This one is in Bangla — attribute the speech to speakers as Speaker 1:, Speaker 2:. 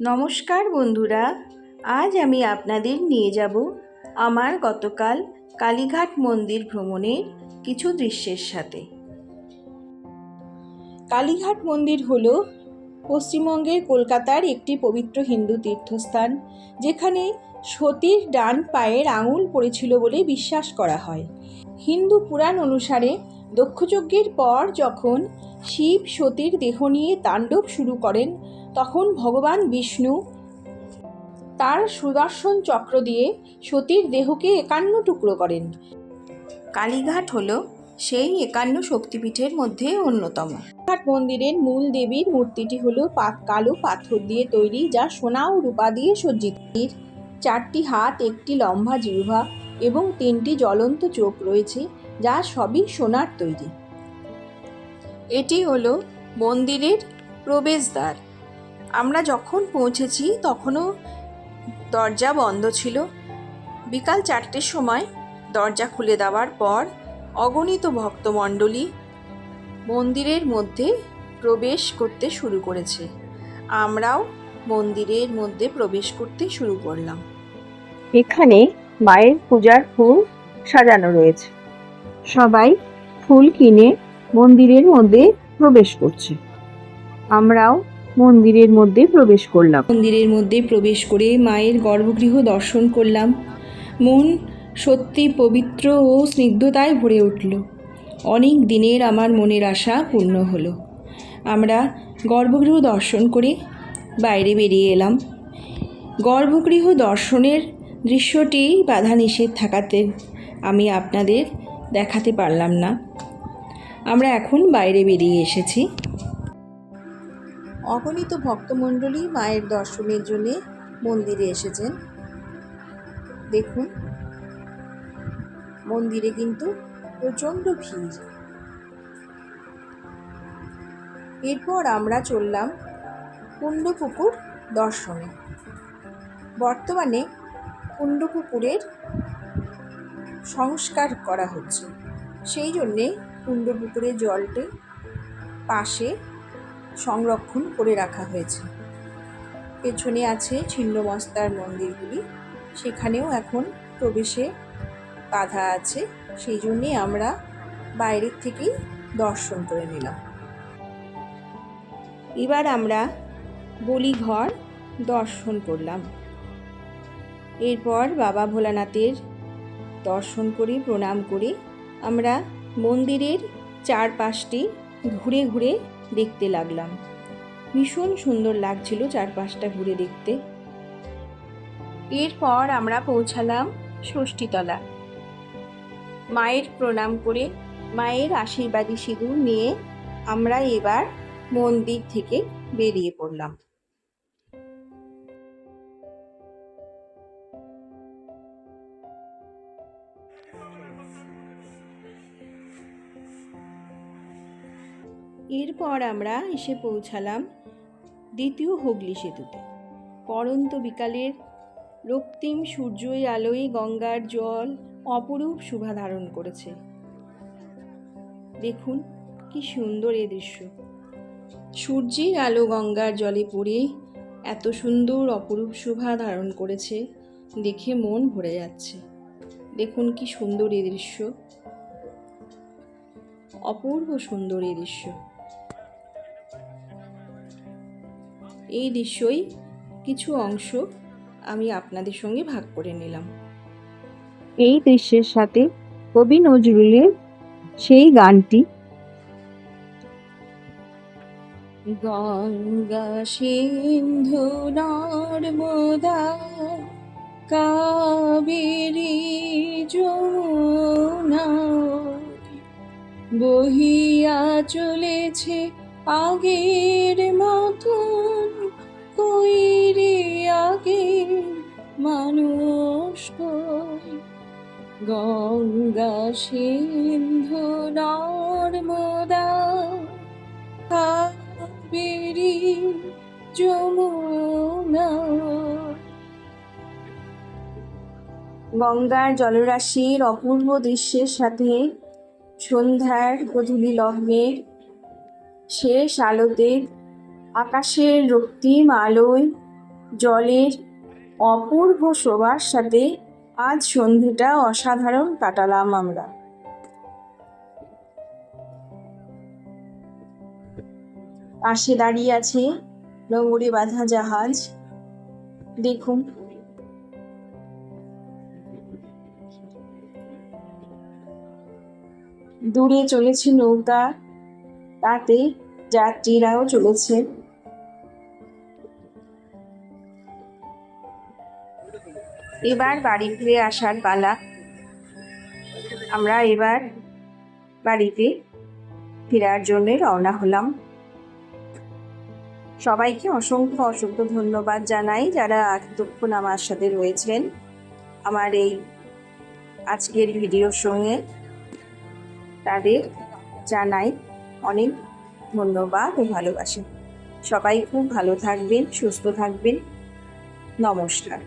Speaker 1: নমস্কার বন্ধুরা, আজ আমি আপনাদের নিয়ে যাব আমার গতকাল কালীঘাট মন্দির ভ্রমণের কিছু দৃশ্যের সাথে। কালীঘাট মন্দির হল পশ্চিমবঙ্গের কলকাতার একটি পবিত্র হিন্দু তীর্থস্থান, যেখানে সতীর ডান পায়ের আঙুল পড়েছিল বলে বিশ্বাস করা হয়। হিন্দু পুরাণ অনুসারে দক্ষযজ্ঞের পর যখন শিব সতীর দেহ নিয়ে তাণ্ডব শুরু করেন তখন ভগবান বিষ্ণু তার সুদর্শন চক্র দিয়ে সতীর দেহকে একান্ন টুকরো করেন। কালীঘাট হল সেই একান্ন শক্তিপীঠের মধ্যে অন্যতম। ঘাট মন্দিরের মূল দেবীর মূর্তিটি হল কালো পাথর দিয়ে তৈরি, যা সোনা ও রূপা দিয়ে সজ্জিত। চারটি হাত, একটি লম্বা জিহ্বা এবং তিনটি জ্বলন্ত চোখ রয়েছে, যা সবই সোনার তৈরি। এটি হলো মন্দিরের প্রবেশদ্বার। আমরা যখন পৌঁছেছি, তখনও দরজা বন্ধ ছিল। বিকাল চারটের সময় দরজা খুলে দেওয়ার পর অগণিত ভক্তমণ্ডলী মন্দিরের মধ্যে প্রবেশ করতে শুরু করেছে। আমরাও মন্দিরের মধ্যে প্রবেশ করতে শুরু করলাম।
Speaker 2: এখানে মায়ের পূজার ফুল সাজানো রয়েছে। সবাই ফুল কিনে মন্দিরের মধ্যে প্রবেশ করছে। আমরাও মন্দিরের মধ্যে প্রবেশ করলাম।
Speaker 1: মন্দিরের মধ্যে প্রবেশ করে মায়ের গর্ভগৃহ দর্শন করলাম। মন সত্যি পবিত্র ও স্নিগ্ধতায় ভরে উঠল। অনেক দিনের আমার মনের আশা পূর্ণ হলো। আমরা গর্ভগৃহ দর্শন করে বাইরে বেরিয়ে এলাম। গর্ভগৃহ দর্শনের দৃশ্যটি বাধা নিষেধ থাকাতে আমি আপনাদের দেখাতে পারলাম না। আমরা এখন বাইরে বেরিয়ে এসেছি। অগণিত ভক্তমণ্ডলী মায়ের দর্শনের জন্য মন্দিরে এসেছেন। দেখুন, মন্দিরে কিন্তু প্রচণ্ড ভিড়। এরপর আমরা চললাম কুণ্ডপুকুর দর্শনে। বর্তমানে কুণ্ডপুকুরের সংস্কার করা হচ্ছে। সেই জন্যে কুণ্ডপুকুরের জলটি পাশে সংরক্ষণ করে রাখা হয়েছে। পেছনে আছে ছিন্নমস্তার মন্দিরগুলি। সেখানেও এখন প্রবেশে বাধা আছে। সেই জন্যে আমরা বাইরের থেকেই দর্শন করে নিলাম। এবার আমরা বলিঘর দর্শন করলাম। এরপর বাবা ভোলানাথের দর্শন করে, প্রণাম করে আমরা মন্দিরের চারপাশটি ঘুরে ঘুরে দেখতে লাগলাম। ভীষণ সুন্দর লাগছিল চারপাশটা ঘুরে দেখতে। এরপর আমরা পৌঁছালাম ষষ্ঠীতলা। মায়ের প্রণাম করে মায়ের আশীর্বাদী সিঁদুর নিয়ে আমরা এবার মন্দির থেকে বেরিয়ে পড়লাম। এরপর আমরা এসে পৌঁছালাম দ্বিতীয় হুগলি সেতুতে। পরন্ত বিকালের রক্তিম সূর্যই আলোয় গঙ্গার জল অপরূপ শোভা ধারণ করেছে। দেখুন, কি সুন্দর এ দৃশ্য। সূর্যের আলো গঙ্গার জলে পড়ে এত সুন্দর অপরূপ শোভা ধারণ করেছে, দেখে মন ভরে যাচ্ছে। দেখুন, কি সুন্দর এ দৃশ্য। অপূর্ব সুন্দর এই দৃশ্য। এই দৃশ্যই কিছু অংশ আমি আপনাদের সঙ্গে ভাগ করে নিলাম।
Speaker 2: এই দৃশ্যের সাথে কবি নজরুলের সেই গানটি।
Speaker 1: গঙ্গা সিন্ধু নর্মদা কাবেরী যমুনা বহিয়া চলেছে আগের মতন কইরে আগের মানুষ কই? গঙ্গা সিন্ধু নর্মদা কাবেরী যমুনা। গঙ্গার জলরাশির অপূর্ব দৃশ্যের সাথে সন্ধ্যার গধূলি লগ্নের শেষ আলোতে আকাশের রক্তিম আলোয়, জলের অপূর্ব শোভার সাথে আজ সন্ধেটা অসাধারণ কাটালাম আমরা। পাশে দাঁড়িয়ে আছে নোংরে বাঁধা জাহাজ। দেখুন। দূরে চলেছে নৌকা, তাতে যাত্রীরাও চলেছে। এবার বাড়ি ফিরে আসার পালা। আমরা এবার বাড়িতে ফেরার জন্য রওনা হলাম। সবাইকে অসংখ্য অসংখ্য ধন্যবাদ জানাই যারা এতক্ষণ আমার সাথে রয়েছেন। আমার এই আজকের ভিডিওর সঙ্গে তাদের জানাই অনেক ধন্যবাদ ও ভালোবাসা। সবাই খুব ভালো থাকবেন, সুস্থ থাকবেন। নমস্কার।